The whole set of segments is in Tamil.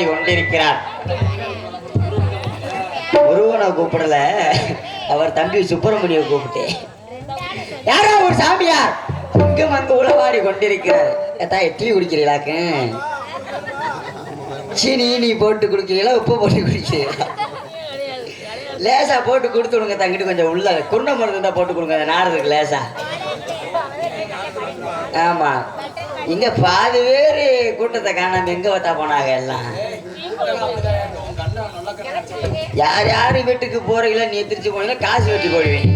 இங்கும் கொண்டிருக்கிறார் ஒருவனை கூப்பிடல. அவர் தம்பி சுப்பிரமணிய கூப்பிட்டேன் யாரோ ஒரு சாமியார் இங்கும் அங்கு உளவாடி கொண்டிருக்கிறார். ஏதா டீ குடிக்கிறீங்களாக்கு? சீனி நீ போட்டு குடிக்கிறீங்களா? உப்பு போட்டு குடிக்கிறீங்களா? லேசா போட்டு கொடுத்துடுங்க தங்கிட்டு கொஞ்சம் உள்ள. குருணை மருந்து தான் போட்டு கொடுங்க அந்த நாரதுக்கு லேசா. ஆமா. இங்க பாதி பேரு கூட்டத்தை காணாம எங்க வத்தா போனாங்க எல்லாம்? யார் யாரு வீட்டுக்கு போறீங்களோ நீ திருச்சி போனீங்களோ காசு வெட்டி போடுவேன்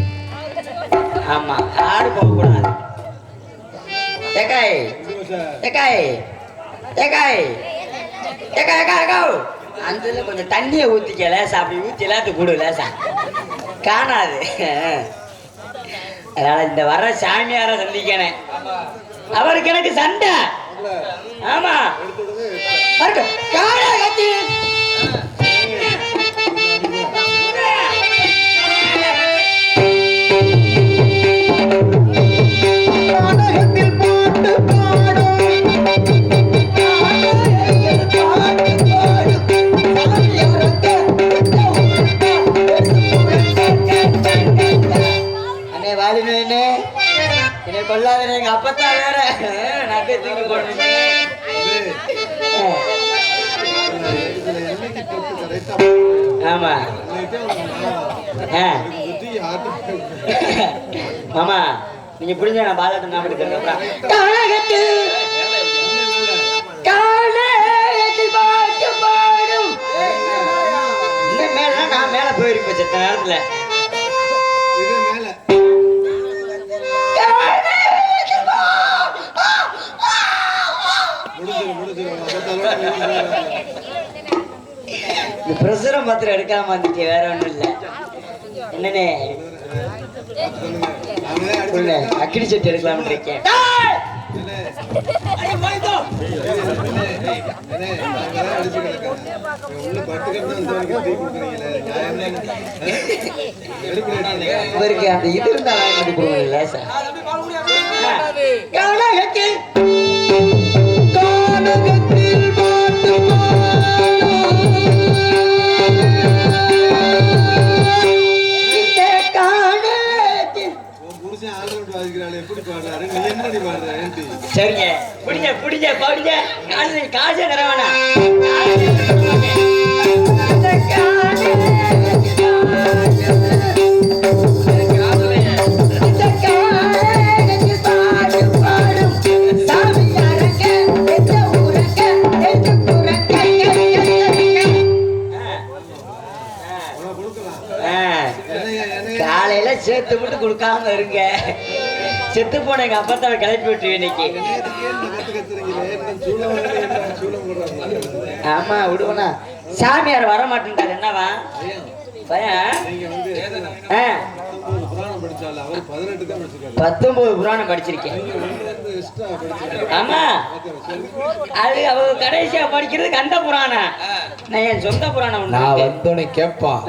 ஆமா யாரும் போக கூடாது. ஏக்காய் ஏக்காய் ஏக்காய் ஏக்கா ஏக்கா ஏக்கா அந்த கொஞ்சம் தண்ணியை ஊத்திக்க லேசா அப்படி ஊத்தி எல்லாத்துக்கும் கொடு லேசா. காணாது. அதனால இந்த வர சாமியார சந்திக்கணும். அவருக்கு எனக்கு சண்டை. ஆமா. கத்தி. எங்க வேற. தூக்கி போடணும் ஆமா. மாமா நீங்க புரிஞ்ச நான் பாலாட்டம் நான் எடுக்கிறேன் காலகத்து காலகத்தில் பாட்டு பாடும் இந்த மேல நான் மேல போயிருப்பேன் செத்த நேரத்துல. இந்த பிரசுரம் மாத்திரம் எடுக்காம வந்துட்டு வேற ஒண்ணும் இல்ல என்னனே உள்ள அக்கினி சட்டி எடுக்கலாம்னு இருக்கேன் இவருக்கு அந்த இது இருந்தா வாங்கி கொடுங்க லேசா கனகத்தில் சரிங்க. பிடிங்க பிடிங்க பாடுங்க காசு காசே தர காலையில சேர்த்து விட்டு கொடுக்காம இருங்க. செத்து போன எங்க அப்பத்தாவை கிளப்பி விட்டு இன்னைக்கு. ஆமா விடுவனா சாமியார் வர மாட்டேன்டார் என்னவா? பையன்? ஆ, பத்தொன்பது புராணம் படிச்சிருக்கேன். ஆமா. அது அவங்க கடைசியா படிக்கிறது கந்த புராணம். நான் என் சொந்த புராணம் நான். வந்தோடனே கேட்பான்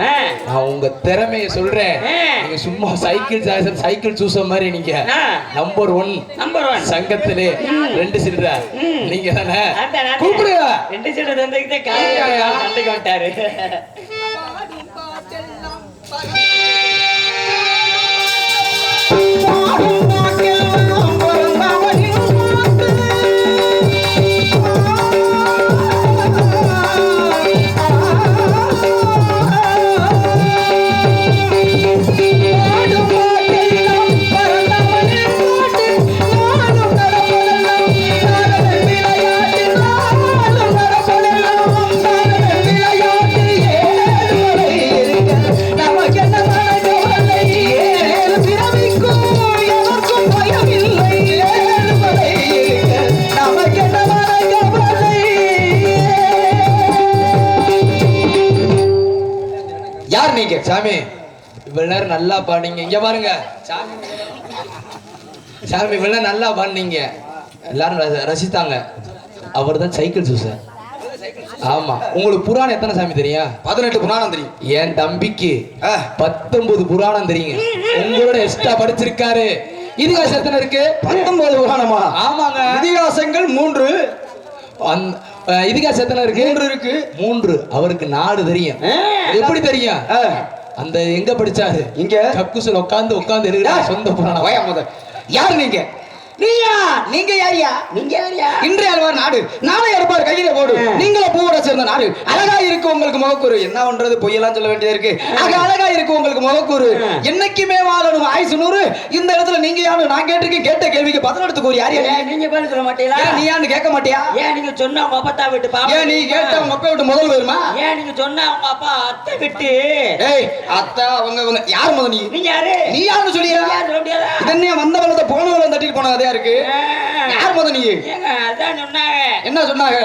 நான் உங்க திறமைய சொல்றேன். நீங்க சும்மா சைக்கிள் சாசன் சைக்கிள் சூச மாதிரி நீங்க. நம்பர் ஒன் நம்பர் ஒன் சங்கத்திலே ரெண்டு சில்ற ம். நீங்க தானே. கூப்பிடுங்க. ரெண்டு சீட்டை தந்துக்கிட்டே காலையில வந்துட்டாரு பாட்டெல்லாம் இங்க பாருங்க. சாமி நேரம் நல்லா பாடுனீங்க. எல்லாரும் ரசி- ரசித்தாங்க. அவர் தான் சைக்கிள் சூச. ஆமா. உங்களுக்கு புராணம் எத்தனை சாமி தெரியும்? பதினெட்டு புராணம் தெரியும். என் தம்பிக்கு. பத்தொன்பது புராணம் தெரியுங்க. உங்களோட எக்ஸ்ட்ரா படிச்சிருக்காரு. இதிகாசம் எத்தனை இருக்கு? பத்தொன்பது புராணமா? ஆமாங்க. இதிகாசங்கள் மூன்று. இதுக்காசு எத்தனை இருக்கு? மூன்று இருக்கு. மூன்று. அவருக்கு நாலு தெரியும். எப்படி தெரியும். அந்த எங்க படிச்சாரு? இங்க? கக்குசுல உட்கார்ந்து உட்கார்ந்து இருக்கிற சொந்த புராணம். யார் நீங்க நீயா? நீங்க யாரியா? நீங்க யாரியா? இன்றைய அல்வார் நாடு. நாளை அறுப்பார் கையில போடு. நீங்களும் பூவோட சேர்ந்த நாடு. அழகா இருக்கு உங்களுக்கு முகக்கூறு. என்ன பண்றது பொய்யெல்லாம் சொல்ல வேண்டியது இருக்கு. ஆக அழகா இருக்கு உங்களுக்கு முகக்கூறு. என்னைக்குமே வாழணும். ஆயுசு நூறு. இந்த இடத்துல நீங்க யாரு? நான் கேட்டிருக்கேன். கேட்ட கேள்விக்கு பதில் எடுத்து கூறி. யார் நீங்க பதில் சொல்ல மாட்டீங்களா? நீ யான்னு கேட்க மாட்டியா? ஏன் நீங்க சொன்னா உங்க அப்பா விட்டு பாவம் ஏன் நீ கேட்ட உங்க அப்பா விட்டு முதல் வருமா ஏன் நீங்க சொன்னா உங்க அப்பா அத்தை விட்டு? ஏய் அத்தா அவங்க அவங்க யார் முத நீ? நீங்க யாரு? நீ யாருன்னு சொல்லியா? யாரு சொல்ல முடியாதா? என்ன வந்த வளத்தை போன வளம் தட்டிட்டு போன கதையா இருக்கு? யார் முத நீ? அதான் சொன்னாங்க. என்ன சொன்னாங்க?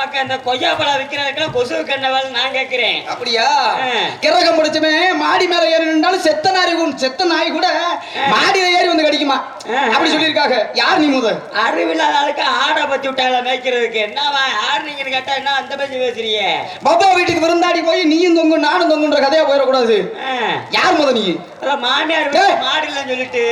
மக்கா இந்த கொய்யா பழம் விக்கிறதுக்கெல்லாம் கொசுவுக்கு என்ன வேலை நான் கேட்கிறேன். அப்படியா. கிரகம் முடிச்சமே மாடி மேல ஏறி நின்றாலும் செத்த நாய் கூட- செத்த நாய் கூட மாடியில ஏறி வந்து கடிக்குமா. அப்படி சொல்லியிருக்காங்க. யார் நீ முத? அறிவில்லாத ஆளுக்கு ஆடை பத்தி விட்டால மேய்க்கிறதுக்கு? என்னவா? யார் நீங்கன்னு கேட்டா என்ன அந்த பேச்சு பேசுறீங்க? பாபா வீட்டுக்கு விருந்தாடி போய் நீயும் தொங்கும் நானும் தொங்குன்ற கதையா போயிடக்கூடாது. யார் முத நீ? மாமியார் இல்லைன்னு சொல்லிட்டு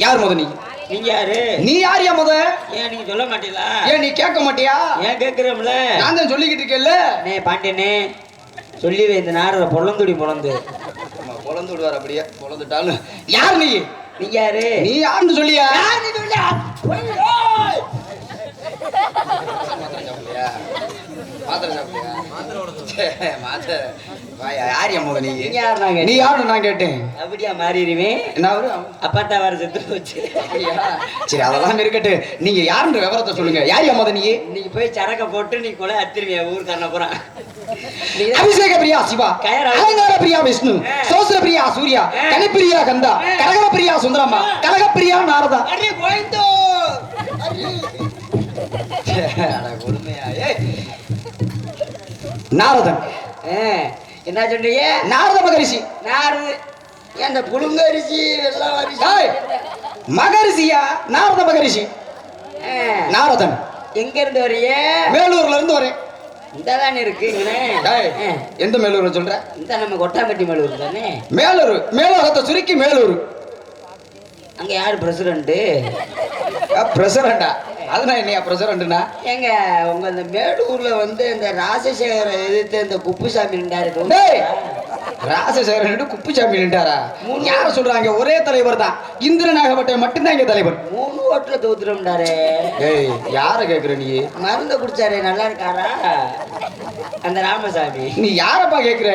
யார் முத நீ? நீங்க யாரு? நீ யாரியா முத? ஏன் நீங்க சொல்ல மாட்டீங்களா? ஏன் நீ கேட்க மாட்டியா? ஏன் கேக்குறோம்ல நான் தான் சொல்லிக்கிட்டு இருக்கேன்ல. நே பாண்டியனே சொல்லி இந்த நாடுற பொழந்துடி பொழந்து பொழந்து விடுவார் அப்படியே. பொழந்துட்டாலும் யார் நீ? நீங்க யாரு? நீ யாருன்னு சொல்லியா? யார் நீ சொல்லியா? ஓய்! மாத்திரை சாப்பிட்டியா? மாத்திரை மாத்திரை. யாரியா முத நீ யார் நாங்க நீ யாருன்னு நான் கேட்டேன். அப்படியா மாறிடுவேன் என்ன அவரு? அப்பத்தா வர செத்து போச்சு. அப்படியா? சரி அதெல்லாம் இருக்கட்டு நீங்க யாருன்ற விவரத்தை சொல்லுங்க. யார் அம்மா நீ? இன்னைக்கு போய் சரக்க போட்டு நீ கொலை அத்திருவிய ஊருக்காரன போறான் அபிஷேக பிரியா சிவா. அலங்கார பிரியா விஷ்ணு. சோசர பிரியா சூர்யா. கனிப்பிரியா கந்தா. ஆ. கனக பிரியா சுந்தரம்மா. கனக பிரியா நாரதா. நாரதன். என்ன சொன்னீங்க நாரத மகரிஷி. நாரு. ஏன் அந்த புழுங்க அரிசி? வெள்ளம் அரிசி ஏய், மகரிஷியா? நாரத மகரிஷி. நாரதன். எங்க இருந்து வரைய மேலூர்ல இருந்து வரேன். இந்த தானே இருக்கு. எந்த மேலூர் சொல்ற? இந்த நம்ம கொட்டாம்பட்டி மேலூர் தானே? மேலூர் மேலோகத்தை சுருக்கி மேலூர். அங்க யாரு பிரசிடண்ட் பிரசிடண்டா அதுனா என்னையா பிரசிடண்ட்னா ஏங்க உங்க இந்த மேலூர்ல வந்து இந்த ராஜசேகரை எதிர்த்து இந்த குப்புசாமி டேய் ராசசேகரன் குப்புசாமி நின்றாரா? யார சொல்றாங்க? ஒரே தலைவர் தான். இந்திரநாகப்பட்டை மட்டும்தான் இங்க தலைவர். மூணு ஓட்டுல தோத்துட்டோம்டாரு ஏய் யார கேக்குற நீ? மருந்து குடிச்சாரு நல்லா இருக்காரா? அந்த ராமசாமி. நீ யாரப்பா கேக்குற?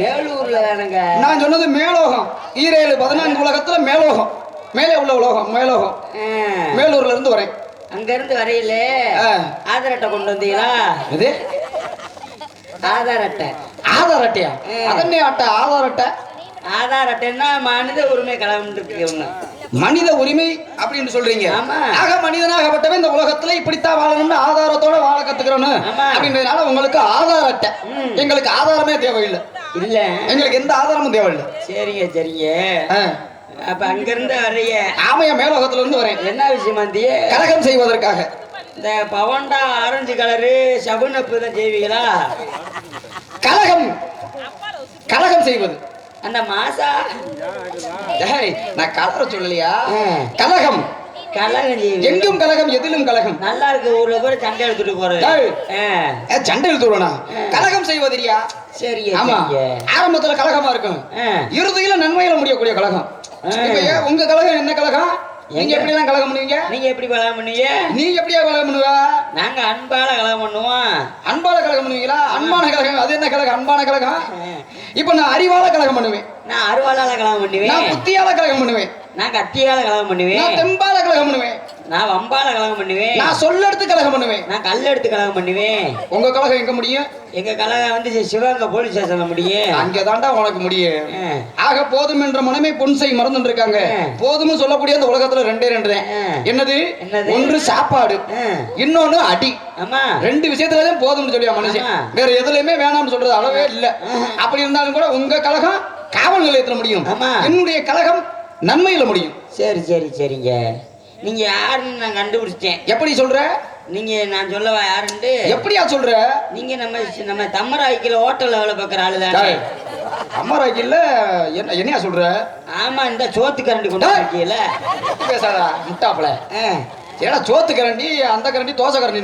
மேலூர்ல தானுங்க. நான் சொன்னது மேலோகம். ஈரேழு பதினான்கு உலகத்துல மேலோகம். மேலே உள்ள உலகம் மேலோகம். மேலூர்ல இருந்து வரேன். அங்க இருந்து வரையில. ஆதார் அட்டை கொண்டு வந்தீங்களா? இது? ஆதார் அட்டை ஆதார் அட்டையா ஆ. அதன்னே அட்டை ஆதார் அட்டை ஆதார் அட்டைன்னா மனித உரிமை கழகம் இருக்கு மனித உரிமை அப்படின்னு சொல்றீங்க. ஆமா. ஆக மனிதனாகப்பட்டவன் இந்த உலகத்துல இப்படித்தான் வாழணும்னு ஆதாரத்தோட வாழ கத்துக்கிறோன்னு. அப்படின்றதுனால உங்களுக்கு ஆதார் அட்டை. எங்களுக்கு ஆதாரமே தேவையில்லை. இல்ல. எங்களுக்கு எந்த ஆதாரமும் தேவையில்லை. சரிங்க சரிங்க. அப்ப அங்க இருந்து வரைய ஆமையா மேலோகத்துல இருந்து வரேன். என்ன விஷயம் வந்தியே கலகம் செய்வதற்காக. இந்த பவண்டா ஆரஞ்சு கலரு சகுனப்பு தான் செய்வீங்களா கலகம். கலகம் செய்வது. அந்த மாசா? நான் கலர சொல்லலையா. கலகம். கலகம் எங்கும் கலகம் எதிலும் கலகம். நல்லா இருக்கு ஊர்ல கூட சண்டை எடுத்துட்டு போறது. சண்டையில் தூரனா கலகம் செய்வதிரியா சரிங்க ஆமா. ஆரம்பத்துல கலகமா இருக்கும். இறுதியில நன்மையில முடியக்கூடிய கலகம். உங்க கலகம் என்ன கலகம் நீங்க? எப்படி எல்லாம் கலகம் பண்ணுவீங்க? நீங்க எப்படி கலகம் பண்ணுவீங்க? நீங்க எப்படியா கலகம் பண்ணுவ? நாங்க அன்பால கலகம் பண்ணுவோம். அன்பால கலகம் பண்ணுவீங்களா? அன்பான கலகம் அது என்ன கலகம் அன்பான கலகம் ஆ. இப்ப நான் அறிவால கலகம் பண்ணுவேன். நான் அருவாளால கலகம் நான் பண்ணுவேன் புத்தியால கலகம் பண்ணுவேன். நான் கத்தியால கலகம் நான் பண்ணுவேன் தெம்பால கலகம் பண்ணுவேன். நான் வம்பால கலகம் பண்ணுவேன். நான் சொல்லெடுத்து கலகம் பண்ணுவேன். நான் கல் எடுத்து கலகம் பண்ணுவேன். உங்க கலகம் எங்க முடியும்? எங்க கலகம் வந்து சிவகங்கை போலீஸ் ஸ்டேஷன்ல முடியும். அங்கதான்டா உனக்கு முடியும். ஆக போதும் என்ற மனமே பொன்சை மறந்துட்டு இருக்காங்க. போதும்னு சொல்லக்கூடிய அந்த உலகத்துல ரெண்டே ரெண்டு. என்னது? ஒன்று சாப்பாடு. இன்னொன்னு அடி. ஆமா. ரெண்டு விஷயத்துல தான் போதும்னு சொல்லியா மனுஷன். வேற எதுலயுமே வேணாம்னு சொல்றது அளவே இல்ல. அப்படி இருந்தாலும் கூட உங்க கழகம் காவல் நிலையத்துல முடியும். என்னுடைய கழகம் நன்மையில முடியும். சரி சரி சரிங்க. நீங்க யாருன்னு நான் கண்டுபிடிச்சிட்டேன். எப்படி சொல்ற? நீங்க நான் சொல்லவா யாருன்ட்டு? எப்படியா சொல்ற? நீங்க நம்ம நம்ம தம்மராய்க்கில ஹோட்டல்ல வேலை பார்க்குற ஆளு தானே டேய், அம்மாராக்கில்ல என்ன என்னையா சொல்ற? ஆமா இந்த சோத்து கரண்டி கொண்டு. இருக்கீல பேசாதா முட்டாப்புல. ஏடா சோத்து கரண்டி அந்த கரண்டி தோசை கரண்டி?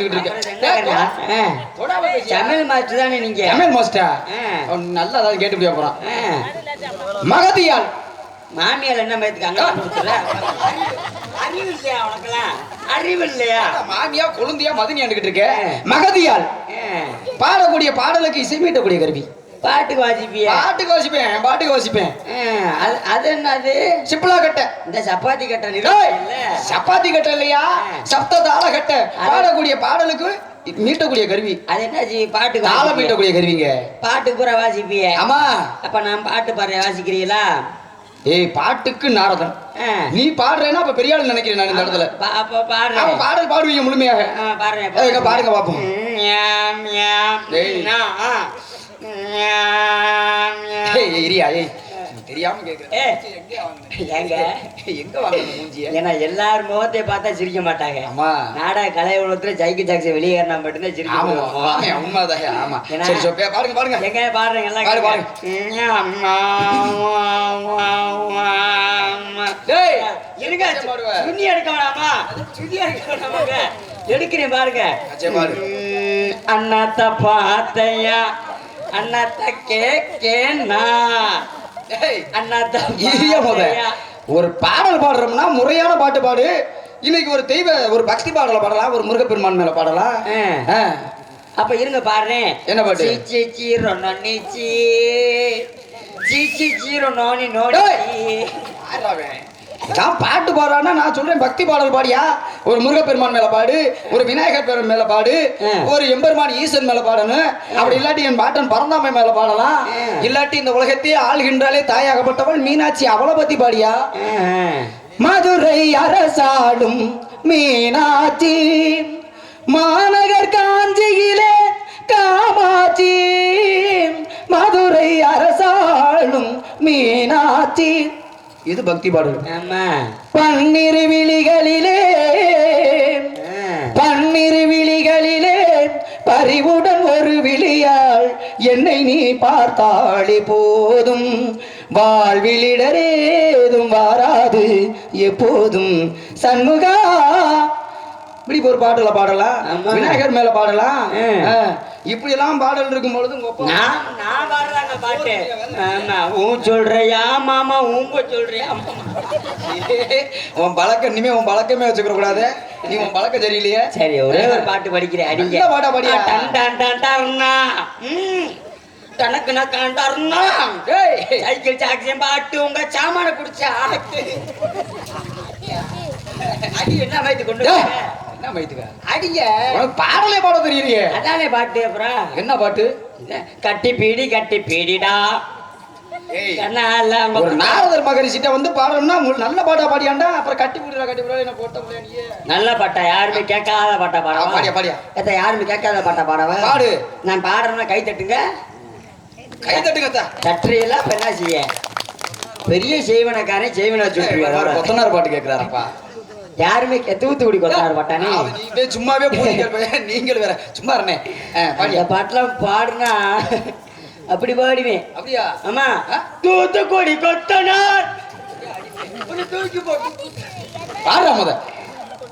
பேசியா? சமையல் மாஸ்டர் தானே நீங்க? தமிழ் மாஸ்டர்? நல்லா தான் கேட்டு போய் போறான். மகதியால். மாமியார் என்ன பயத்துக்காங்க அறிவு இல்லையா உனக்கெல்லாம்? அறிவு இல்லையா? மாமியா கொழுந்தியா மதினி அண்டுகிட்டு இருக்க. மகதியால். பாடக்கூடிய பாடலுக்கு இசைமீட்டக்கூடிய கருவி. பாட்டுக்கு வாசிப்பியா? பாட்டுக்கு வாசிப்பேன் பாட்டுக்கு வாசிப்பேன். அது அது என்னது? சிப்பிளா கட்ட. இந்த சப்பாத்தி கட்ட நிறுவனம் சப்பாத்தி கட்ட இல்லையா? சப்த தாள கட்ட. பாடக்கூடிய பாடலுக்கு மீட்டக்கூடிய கருவி. அது என்ன ஜி பாட்டுக்கு தாளம் வாசிப்பியா? மீட்டக்கூடிய கருவிங்க. பாட்டுக்கு பூரா வாசிப்பிய. ஆமா. அப்ப நான் பாட்டு பாடுற வாசிக்கிறீங்களா? ஏய் பாட்டுக்கு நாரதன். நீ பாடுறேன்னா அப்ப பெரிய ஆள் நினைக்கிறேன் நான் இந்த இடத்துல. பா- அப்ப பாடுறேன். பாடல் பாடுவீங்க முழுமையாக. பாடுறேன் பாடுங்க பாப்போம். இரியா ஏய். தெரியாம கேக்குறேன். எல்லாரும் முகத்தையும் பார்த்தா சிரிக்க மாட்டாங்க. ஆமா. நாடக கலை உலகத்துல ஜைக்கு ஜாக்சி வெளியேறினா மட்டும்தான் சிரிக்க உண்மைதான் ஆமா. பாருங்க பாருங்க. எங்க பாடுறீங்க எல்லாம். டேய் இருங்க. சுண்ணி எடுக்க வேணாமா? சுண்ணி எடுக்க வேணாமாங்க. எடுக்கிறேன் பாருங்க. அண்ணாத்த பார்த்தையா அண்ணாத்த கேக்கேனா? ஒரு பாடல் பாடுறோம்னா முறையான பாட்டு பாடு. இன்னைக்கு ஒரு தெய்வ ஒரு பக்தி பாடல பாடலாம் ஒரு முருகப்பெருமான் மேல பாடலாம். அப்ப இருங்க பாடுறேன் என்ன பாட்டு? சீ சீ சீ ரொன்னி சீ. சீ சீ சீ ரொன்னி நோடி. நான் பாட்டு பாடுறான்னா நான் சொல்றேன் பக்தி பாடல் பாடியா ஒரு முருகப்பெருமான் மேல பாடு ஒரு விநாயகர் பெருமான் மேல பாடு. ஒரு எம்பெருமான் ஈசன் மேல பாடணும் அப்படி இல்லாட்டி என் பாட்டன் பரந்தாமை மேல பாடலாம். இல்லாட்டி இந்த உலகத்தையே ஆள்கின்றாலே தாயாகப்பட்டவள் மீனாட்சி அவளை பத்தி பாடியா. மதுரை அரசாடும் மீனாட்சி மாநகர் காஞ்சியிலே காமாட்சி மதுரை அரசாடும் மீனாட்சி இது பக்தி பாடல். ஆமா. பன்னிரு விழிகளிலே. பன்னிரு விழிகளிலே பறிவுடன் ஒரு விழியாள் என்னை நீ பார்த்தாலே போதும். வாழ்விலிடரேதும் வாராது எப்போதும் சண்முகா இப்படி ஒரு பாட்டுல பாடலாம். விநாயகர் மேல பாடலாம். இப்படி எல்லாம் பாடல் இருக்கும் பொழுது நான் பாடுறாங்க பாட்டு ஆமா உன் சொல்றியா மாமா உங்க சொல்றியா உன் பழக்கம் இனிமே உன் பழக்கமே வச்சுக்க கூடாது நீ உன் பழக்கம் சரியில்லையே சரி ஒரே ஒரு பாட்டு படிக்கிறேன் அடிங்க பாட்டா படியா? டன் டன் டன் டர்னா. ம். தனக்கு நான் கண்டர்னா டேய். சைக்கிள் சாக்சியம் பாட்டு உங்க சாமான குடிச்ச அடி என்ன வயிற்று கொண்டு? என்ன மைத்துக்க அடிங்க. பாடலே பாட தெரியலையே அதானே பாட்டு அப்புறம்? என்ன பாட்டு? கட்டி பீடி கட்டி பீடிடா. மகரிஷிட்ட வந்து பாடணும்னா நல்ல பாட்டா பாடியாண்டா அப்புறம் கட்டி விடுறா கட்டி விடுறா என்ன போட்ட முடியாது. நல்ல பாட்டா யாருமே கேட்காத பாட்டா பாடியா பாடவா பாடியா எத்த யாருமே கேட்காத பாட்டா பாடவா பாடு. நான் பாடுறேன்னா கை தட்டுங்க. கை தட்டுங்க. தட்டுறீங்களா செய்ய? பெரிய செய்வனக்காரன் செய்வன கொத்தனார் பாட்டு கேக்குறாரப்பா. யாருமே கெ- தூத்துக்குடி கொத்தாரு பாட்டானே. அது நீ இப்படியே சும்மாவே நீங்கள் வேற சும்மா இருந்தே பாட்டுலாம் பாடுனா அப்படி பாடுவேன் அப்படியா? ஆமா? தூத்துக்குடி கொத்தனார் தூக்கி போட்டு பாடுறா முத.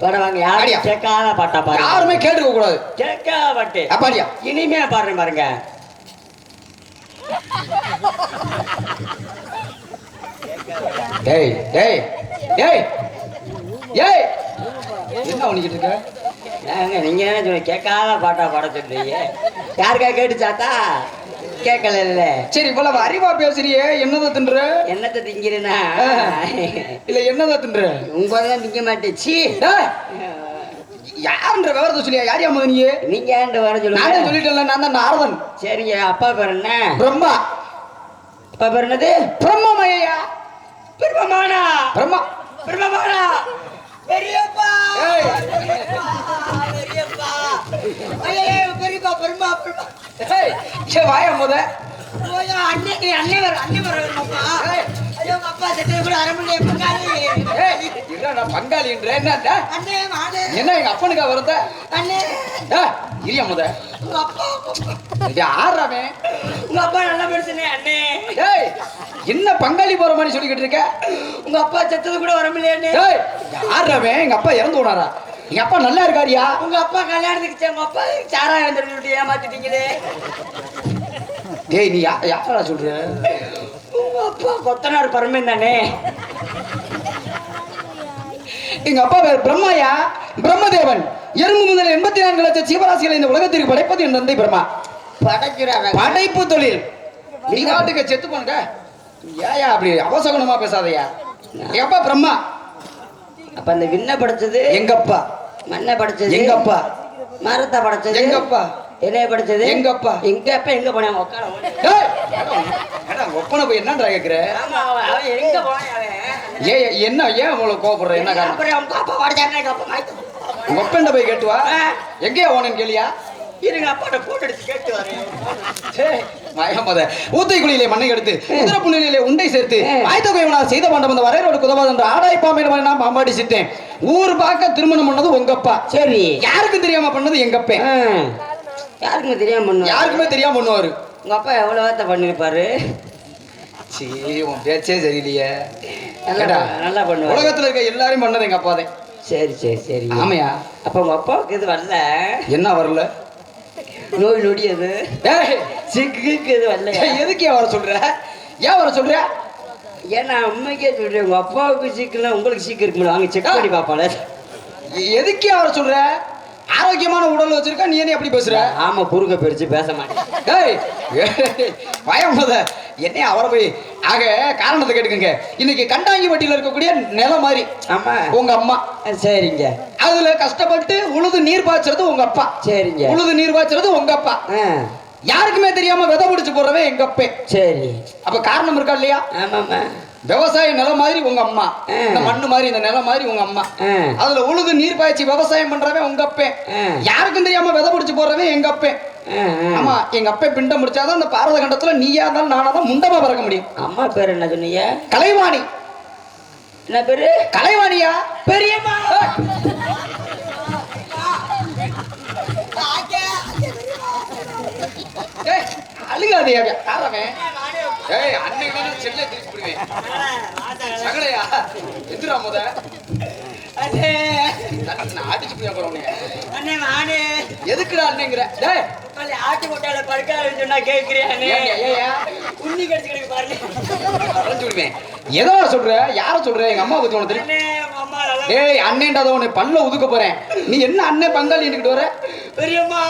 பாடுவாங்க கேட்காத பாட்டா பாடு யாருமே கேட்டுக்க கூடாது கேட்காத பாட்டு. ஆ, பாடியா? இனிமே பாடுறேன் பாருங்க. டேய் டேய் டேய். ஏய்! என்ன பண்ணிக்கிட்டு இருக்க? ஏங்க நீங்க என்ன சொல்ல கேட்காத பாட்டா பாட சொல்றீங்க. யாருக்கா கேட்டுச்சாத்தா கேட்கல இல்ல சரி இவ்வளவு அறிவா பேசுறியே என்னதை தின்ற? என்னத்தை திங்கிறேன்னா? இல்ல என்னதை தின்ற? உங்க தான் திங்க மாட்டேச்சு யாருன்ற விவரத்தை சொல்லியா? யார் அம்மா நீ? நீங்க ஏன்ட்டு வர நானே சொல்லுங்க சொல்லிட்டேன்ல நான் தான் நாரதன். சரிங்க அப்பா பேர் என்ன? பிரம்மா. அப்பா பேர் என்னது? பிரம்மமயா. பிரம்மமானா? பிரம்மா. பிரம்மமானா? பெரியப்பா! ஏய். பெரியப்பா! ஐயோ பெரியப்பா பிரம்மா பிரம்மா. ஏய், ஏய் வாயா முத. ஐயோ அண்ணே நீ அண்ணே வர அண்ணே வர ஐயோ உங்க அப்பா செத்து கூட முடியல பங்காளி. என்னடா பங்காளின்ற என்னடா அண்ணே மாடு என்ன எங்க அப்பனுக்கா வரத அண்ணே. இரியா முத. உங்க அப்பா ஆறாமே உங்க அப்பா நல்ல மனுஷனே அண்ணே. ஏய் என்ன பங்காளி போற மாதிரி சொல்லிக்கிட்டு இருக்க? உங்க அப்பா செத்தது கூட வர முடியல ஏய் யாராவே எங்க அப்பா இறந்து போனாரா? எங்க அப்பா நல்லா இருக்காரியா? உங்க அப்பா கல்யாணத்துக்கு உங்க அப்பா சாராயம் வந்துட்டு ஏமாத்திட்டீங்களே. டேய் நீ யா- யாரா சொல்ற? உங்க அப்பா கொத்தனார் பரமேன் தானே? எங்க அப்பா பேர் பிரம்மாயா. பிரம்மதேவன். எறும்பு முதல் எண்பத்தி நான்கு லட்சம் ஜீவராசிகளை இந்த உலகத்திற்கு படைப்பது என் தந்தை பிரம்மா. படைக்கிறாங்க படைப்பு தொழில். நீ காட்டுக்க செத்து போனுங்க ஏயா அப்படி அவசகுணமா பேசாதயா. அப்பா பிரம்மா. அப்ப அந்த விண்ண படைச்சது? எங்க அப்பா. மண்ணை படைச்சது? எங்க அப்பா. மரத்தை படைச்சது? எங்க என்னைய படைச்சது? எங்க அப்பா. எங்க அப்பா எங்க போனான் உட்கார ஒப்பனை போய் என்னன்றா கேக்குற? எங்க அவன்? ஏ என்ன ஏன் அவ்வளவு கோபப்படுற என்ன காரணம்? அப்பா ஒப்பன்ட போய் கேட்டுவா. எங்கேயா ஓனன்னு கேளியா? இருங்க அப்பாட்ட போட்டோ எடுத்து கேட்டு வரேன். மயமத ஊத்தை குழியிலே மண்ணை எடுத்து உதிர உண்டை சேர்த்து ஆ. ஆய்த்தொகை செய்த பாண்டம் அந்த வரையரோட குதவாத என்ற ஆடாய் பாம்பேடு மாதிரி நான் பாம்பாடி சித்தேன். ஊர் பார்க்க திருமணம் பண்ணது உங்க அப்பா சரி. யாருக்கும் தெரியாம பண்ணது எங்க அப்பா ஆ. யாருக்குமே தெரியாம பண்ணுவாரு. யாருக்குமே தெரியாம பண்ணுவாரு. உங்க அப்பா எவ்வளவு வார்த்தை பண்ணிருப்பாரு? சரி உன் பேச்சே சரியில்லையே. நல்லா பண்ணுவாரு. உலகத்துல இருக்க எல்லாரையும் பண்ணது எங்க அப்பா தான். சரி சரி சரி. ஆமையா? அப்ப உங்க அப்பாவுக்கு இது வரல? என்ன வரல? நோய் நொடி அது. சிக்குக்கு இது வரல எதுக்கு ஏன் வர சொல்ற? ஏன் வர சொல்ற? ஏன்னா உண்மைக்கே சொல்றேன் உங்க அப்பாவுக்கு சீக்கிரம் உங்களுக்கு சீக்கிரம் இருக்கும்ல. வாங்க செக் பண்ணி எ- எதுக்கு வர சொல்ற? ஆரோக்கியமான உடல் வச்சிருக்கா நீ என்ன எப்படி பேசுற? ஆமா குறுக்க பிடிச்சு பேச மாட்டேன். பயம் போத என்ன அவரை போய் ஆக காரணத்தை கேட்டுக்கங்க. இன்னைக்கு கண்டாங்கிப்பட்டியில இருக்கக்கூடிய நிலம் மாதிரி. ஆமா. உங்க அம்மா. சரிங்க. அதுல கஷ்டப்பட்டு உழுது நீர் பாய்ச்சறது உங்க அப்பா. சரிங்க. உழுது நீர் பாய்ச்சறது உங்க அப்பா. யாருக்குமே தெரியாம விதை பிடிச்சு போடுறவே எங்க அப்பே. சரி. அப்ப காரணம் இருக்கா இல்லையா? ஆமாம்மா. விவசாய நிலம் மாதிரி உங்க அம்மா. இந்த மண்ணு மாதிரி இந்த நிலம் மாதிரி உங்க அம்மா. அதுல உழுது நீர் பாய்ச்சி விவசாயம் பண்றவன் உங்க அப்பே. யாருக்கும் தெரியாம விதை பிடிச்சு போடுறவன் எங்க அப்பே. ஆமா எங்க அப்பே பிண்டம் முடிச்சாதான் அந்த பாரத கண்டத்துல நீயா இருந்தாலும் நானா தான் முண்டமா பறக்க முடியும். அம்மா பேர் என்ன சொன்னீங்க கலைவாணி. என்ன பேரு? கலைவாணியா? பெரியம்மா. அழுகாதே. யாரவன்? ஏய், செல்லை திருப்பி விடுவேன். சகலையா? எந்திரா முத. அண்ணே நான் அடிச்சு போய் அப்புறம் உன்னைய. அண்ணே வாணே எதுக்குடா அண்ணேங்கிற? டேய், ஆட்டு கொட்டால படுக்காதுன்னு சொன்னா ஏய்யா? உண்ணி கடிச்சு பாருங்க விடுவேன். எதோ சொல்ற யார சொல்ற எங்க அம்மா பத்தி உனக்கு தெரியும் அண்ணே ஏய் அண்ணேன்டாத உன்னை பல்ல உதுக்க போறேன் நீ என்ன அண்ணன் பங்காளி என்கிட்ட வர பெரியம்மா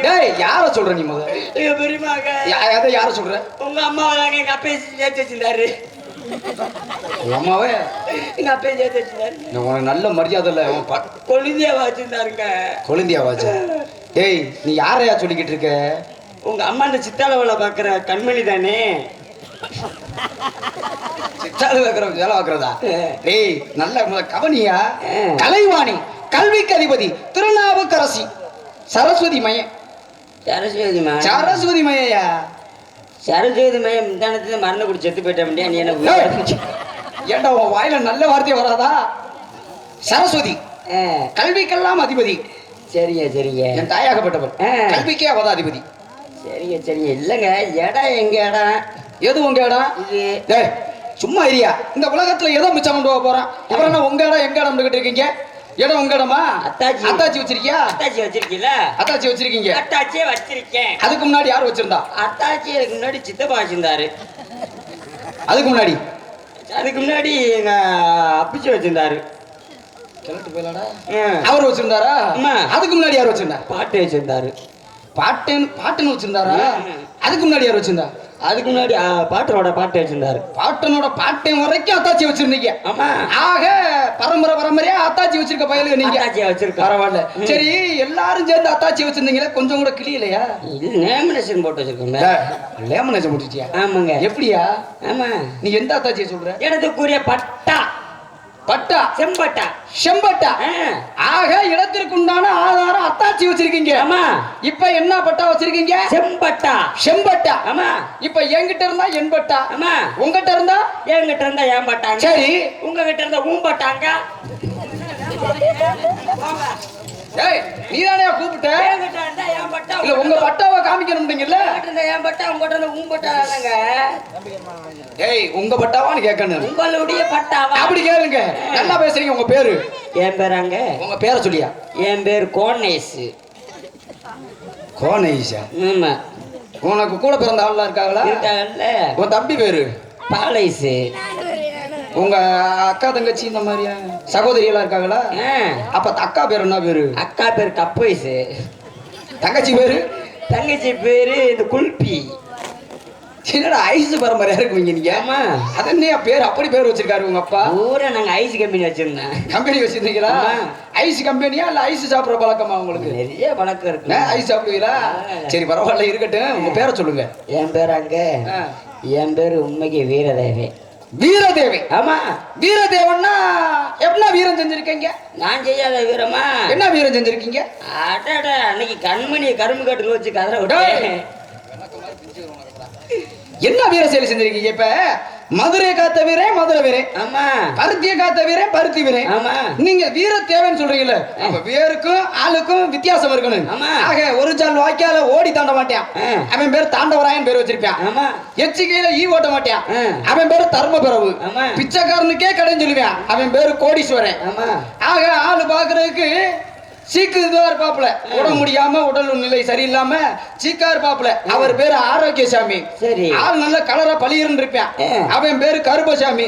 டேய் யார சொல்ற நீ முத? எங்க பெரியம்மாங்க. யா- எதை யார சொல்ற? உங்க அம்மாவை தாங்க எங்க அப்பையும் சேர்த்து வச்சிருந்தாரு. அம்மாவே? எங்க சேர்த்து வச்சிருந்தாரு. உனக்கு நல்ல மரியாதை இல்ல ப- கொழுந்தியாவா வச்சிருந்தாருங்க. கொழுந்தியாவாச்சு? டேய் நீ யாரையா சொல்லிக்கிட்டு இருக்க? உங்க அம்மா இந்த சித்தாளவில் பாக்குற கண்மணி தானே. நல்ல கவனியா. கலைவாணி கல்விக்கு அதிபதி திருநாவுக்கரசி. சரஸ்வதி மையம். சரஸ்வதி மா சரஸ்வதி மையா சரஸ்வதி மையம் முந்தானத்துல மரண குடி செத்து போயிட்ட முடியா நீ என்ன ஏண்டா உன் வாயில நல்ல வார்த்தை வராதா? சரஸ்வதி. கல்விக்கெல்லாம் அதிபதி. சரிங்க சரிங்க. என் தாயாகப்பட்டவர். கல்விக்கே அவதான் அதிபதி சரிங்க சரிங்க. இல்லைங்க இடம் எங்க இடம்? எது உங்க இடம்? இது. சும்மா இரியா இந்த உலகத்துல எதை மிச்சம் கொண்டு போக போறான்? அப்புறம் உங்க இடம் எங்க இடம் இருக்கீங்க இடம் உங்க இடமா? அத்தாச்சி. அத்தாச்சி வச்சிருக்கியா? அத்தாச்சி வச்சிருக்கீல? அத்தாச்சி வச்சிருக்கீங்க. அத்தாச்சியே வச்சிருக்கேன். அதுக்கு முன்னாடி யார் வச்சிருந்தா? அத்தாச்சி எனக்கு முன்னாடி சித்தப்பா வச்சிருந்தாரு. அதுக்கு முன்னாடி? அதுக்கு முன்னாடி எங்க அப்பிச்சி வச்சிருந்தாரு. கிழட்டு போயிலாடா. அவர் வச்சிருந்தாரா. அதுக்கு முன்னாடி யார் வச்சிருந்தா? பாட்டு வச்சிருந்தாரு. பாட்டன் பாட்டன் வச்சிருந்தாரா. அதுக்கு முன்னாடி யார் வச்சிருந்தா? அதுக்கு முன்னாடி பாட்டனோட பாட்டு வச்சிருந்தாரு. பாட்டனோட பாட்டன் வரைக்கும் அத்தாச்சி வச்சிருந்தீங்க. ஆமா. ஆக பரம்பரை பரம்பரையா அத்தாச்சி வச்சிருக்க பயலுங்க நீங்க. அத்தாச்சியை வச்சிருக்கோம். பரவாயில்ல. சரி எல்லாரும் சேர்ந்து அத்தாச்சி வச்சிருந்தீங்களே கொஞ்சம் கூட கிளியலையா இது நேமினேஷன் போட்டு வச்சிருக்கோங்க லேமனேஜ் முடிச்சியா ஆமாங்க. எப்படியா? ஆமா. நீ எந்த அத்தாச்சியை சொல்ற? இடத்துக்குரிய பட்டா. பட்டா. செம்பட்டா. செம்பட்டா. ஆ, ஆக இடத்திற்குண்டான ஆதாரம் அத்தாச்சி வச்சிருக்கீங்க. ஆமா. இப்ப என்ன பட்டா வச்சிருக்கீங்க? செம்பட்டா. செம்பட்டா. ஆமா. இப்ப என்கிட்ட இருந்தா என் பட்டா. ஆமா. உங்ககிட்ட இருந்தா? என்கிட்ட இருந்தா ஏன் பட்டாங்க. சரி. உங்ககிட்ட இருந்தா ஊம்பட்டாங்க ஏய் நீ தானே கூப்பிட்ட? இல்ல உங்க பட்டாவை இருந்தா என் பட்டா உங்ககிட்ட உன் பட்டா தானங்க ஏய் உங்க பட்டாவான்னு கேட்கணும் உங்களுடைய பட்டாவா அப்படி கேளுங்க. நல்லா பேசுறீங்க உங்க பேரு? என் பேராங்க உங்க பேரை சொல்லியா? என் பேர் கோனேஸ் கோனைஷா ஆமா. உனக்கு கூட பிறந்த ஆள்லாம் இருக்காங்களா? இருக்காங்கல்ல. உன் தம்பி பேரு? பாலைஸு உங்க அக்கா தங்கச்சி இந்த மாதிரியா? சகோதரி எல்லாம் இருக்காங்களா அப்ப அக்கா பேர் என்ன பேரு? அக்கா பேர் கப்பைஸு தங்கச்சி பேரு? தங்கச்சி பேரு இந்த குல்பி. என்னடா ஐஸ் பரம்பரையா இருக்குவீங்க நீங்க? ஆமா. அதன்னையா பேர்? அப்படி பேர் வச்சிருக்காரு உங்க அப்பா. ஊரா நாங்க ஐஸ் கம்பெனி வச்சிருந்தோம் கம்பெனி வச்சிருந்தீங்களா. ஐஸ் கம்பெனியா இல்ல ஐஸ் சாப்பிடுற பழக்கமா உங்களுக்கு? நிறைய பழக்கம் இருக்கு. ஐஸ் சாப்பிடுவீங்களா? சரி பரவாயில்ல இருக்கட்டும். உங்க பேரை சொல்லுங்க. என் பேர் அங்க. என் பேர் உண்மைக்கு வீரதேவி. வீரதேவி? ஆமா. வீரதேவன்னா என்ன வீரம் செஞ்சிருக்கீங்க? நான் செய்யாத வீரமா? என்ன வீரம் செஞ்சிருக்கீங்க? அடட அன்னைக்கு கண்மணியை கரும்பு கட்டுல வச்சு கதற டேய். விட்டேன் என்ன வீர செயல் செஞ்சிருக்கீங்க இப்ப? மதுரை காத்த வீரன் மதுரை வீரன். ஆமா. பருத்திய காத்த வீரன் பருத்தி வீரன். ஆமா. நீங்க வீர தேவைன்னு சொல்றீங்கல்ல அப்ப வேருக்கும் ஆளுக்கும் வித்தியாசம் இருக்கணும். ஆமா. ஆக ஒரு சால் வாய்க்கால ஓடி தாண்ட மாட்டான். அவன் பேர் தாண்டவராயன் பேர் வச்சிருப்பான். ஆமா. எச்சிக்கையில ஈ ஓட்ட மாட்டான். அவன் பேரு தர்மபரவு. ஆமா. பிச்சைக்காரனுக்கே கடன் சொல்லுவான். அவன் பேரு கோடீஸ்வரன். ஆமா. ஆக ஆளு பாக்குறதுக்கு சீக்கு இதுவா இருப்பாப்புல. உடம்பு முடியாம உடல் நிலை சரியில்லாம சீக்கா இருப்பாப்புல அவர் பேரு ஆரோக்கியசாமி. சரி. ஆள் நல்ல கலரா பளிர்னு இருப்பான். அவன் பேரு கருப்பசாமி.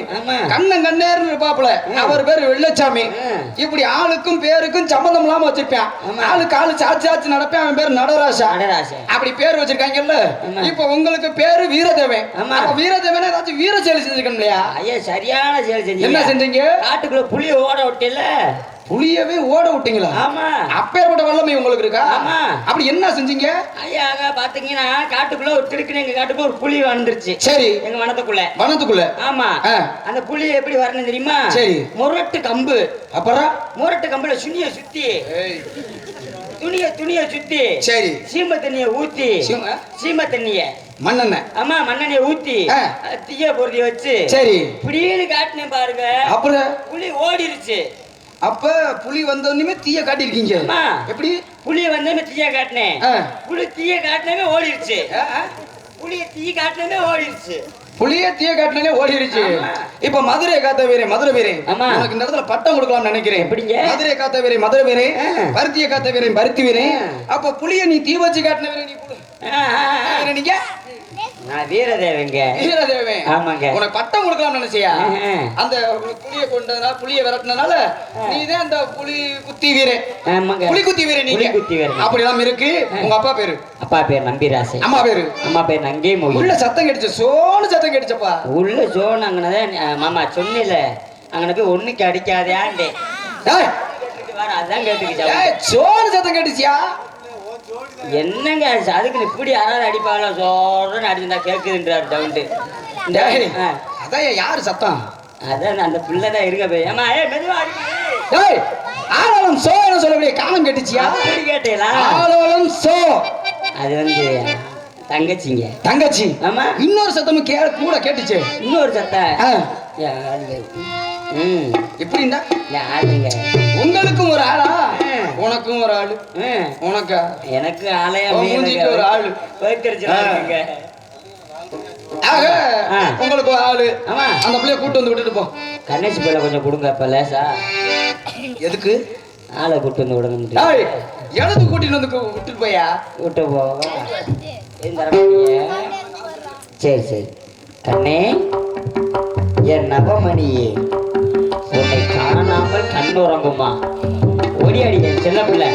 கண்ணன் கண்ணேர்னு இருப்பாப்புல. அவர் பேரு வெள்ளச்சாமி. இப்படி ஆளுக்கும் பேருக்கும் சம்பந்தம் இல்லாம வச்சிருப்பான். ஆளுக்கு ஆளு சாச்சி சாச்சி நடப்பேன். அவன் பேரு நடராசா. அப்படி பேர் வச்சிருக்காங்கல்ல. இப்ப உங்களுக்கு பேரு வீரதேவன். வீரதேவன் ஏதாச்சும் வீர செயல் செஞ்சிருக்கணும் இல்லையா? ஐயா சரியான செயல் செஞ்சீங்க. என்ன செஞ்சீங்க? காட்டுக்குள்ள புளிய ஓட விட்டல புளியவே ஓட விட்டீங்களா? ஆமா. அப்பேற்பட்ட வல்லமை உங்களுக்கு இருக்கா? ஆமா. அப்படி என்ன செஞ்சீங்க? ஐயா பாத்தீங்கன்னா காட்டுக்குள்ள ஒரு திடுக்குன்னு எங்க காட்டுக்குள்ள ஒரு புலி வந்துருச்சு சரி. எங்க வனத்துக்குள்ள. வனத்துக்குள்ள? ஆமா. அந்த புலி எப்படி வரணும் தெரியுமா? சரி. முரட்டு கம்பு. அப்புறம்? முரட்டு கம்புல சுனிய சுத்தி. துணிய துணிய சுத்தி. சரி. சீம தண்ணிய ஊத்தி. சீம- தண்ணிய. மண்ணெண்ணெய். ஆமா மண்ணெண்ணைய ஊத்தி. தீய பொருத்தி வச்சு. சரி. இப்படின்னு காட்டினேன் பாருங்க. அப்புறம்? புலி ஓடிருச்சு. அப்ப புலி வந்தோடனே தீய காட்டியிருக்கீங்க ஆமா. எப்படி புலி வந்து தீய காட்டினேன். புலி தீய காட்டினவே ஆ. புளிய தீ காட்டினவே ஓடிருச்சு புலியே தீய காட்டினே ஓடிடுச்சு. இப்ப மதுரை காத்த வீரே மதுரை வீரே. உனக்கு இந்த இடத்துல பட்டம் கொடுக்கலாம்னு நினைக்கிறேன்? மதுரை காத்த வீரே மதுரை வீரே. பருத்திய காத்த வீரே பருத்தி வீரே. அப்ப புலிய நீ தீ வச்சு காட்டின வீரே நீ நீங்க நான் வீரதேவங்க. வீரதேவே ஆமாங்க. உனக்கு பட்டம் கொடுக்கலாம்னு நினைச்சியா. அந்த புலிய கொண்டதுனால புலிய விரட்டினனால நீதான் அந்த புலி குத்தி வீரே ஆமாங்க. புலி குத்தி வீரே நீங்க. புலி குத்தி வீரன். அப்படி எல்லாம் இருக்கு. உங்க அப்பா பேரு? அப்பா பேர் நம்பிராசை. அம்மா பேரு? அம்மா பேர் நங்கை மொழி உள்ள சத்தம் கேட்டுச்சு சோனு சத்தம் கேட்டுச்சப்பா உள்ள ஜோன் அங்கனதான் மாமா சொன்னில. அங்கன போய் ஒண்ணுக்கு வேற அதான் கேட்டுக்கிச்சா சோனு சத்தம் கேட்டுச்சியா என்னங்க? அதுக்கு இப்படி யாராவது அடிப்பாங்களோ சோறன்னு அடிச்சுட்டா டேய், ஆ, அதான் யாரு சத்தம்? அதான் அந்த பிள்ளை தான் இருக்க போய். ஏமா ஏ மெதுவா. ஏய் ஆலோலம் சோன்னு சொல்லக்கூடிய காலம் கேட்டுச்சியா அப்படி கேட்டீங்களா? ஆலோலம் சோ. அது வந்து தங்கச்சிங்க. தங்கச்சி. ஆமா. இன்னொரு சத்தமும் கே கூட கேட்டுச்சு. இன்னொரு சத்தம். எப்படின்னா உங்களுக்கும் ஒரு ஆளா. உனக்கும் ஒரு ஆளு. உனக்கா? எனக்கு மூஞ்சிக்கு ஒரு ஆளு. ஆக. உங்களுக்கு ஒரு ஆளு. ஆமா. அந்த பிள்ளைய கூட்டு வந்து விட்டுட்டு போ. கணேஷ் பிள்ளை கொஞ்சம் கொடுங்க இப்ப லேசா. எதுக்கு? ஆளை கூட்டு வந்து முடியும் எனக்கு கூட்டிட்டு வந்து விட்டுட்டு போயா? விட்டு மாட்டீங்க? சரி சரி. கண்ணே. என் நவமணியே உன்னை காணாமல் கண்ணுறங்குமா? ஓடியாடி என் சின்ன பிள்ளை.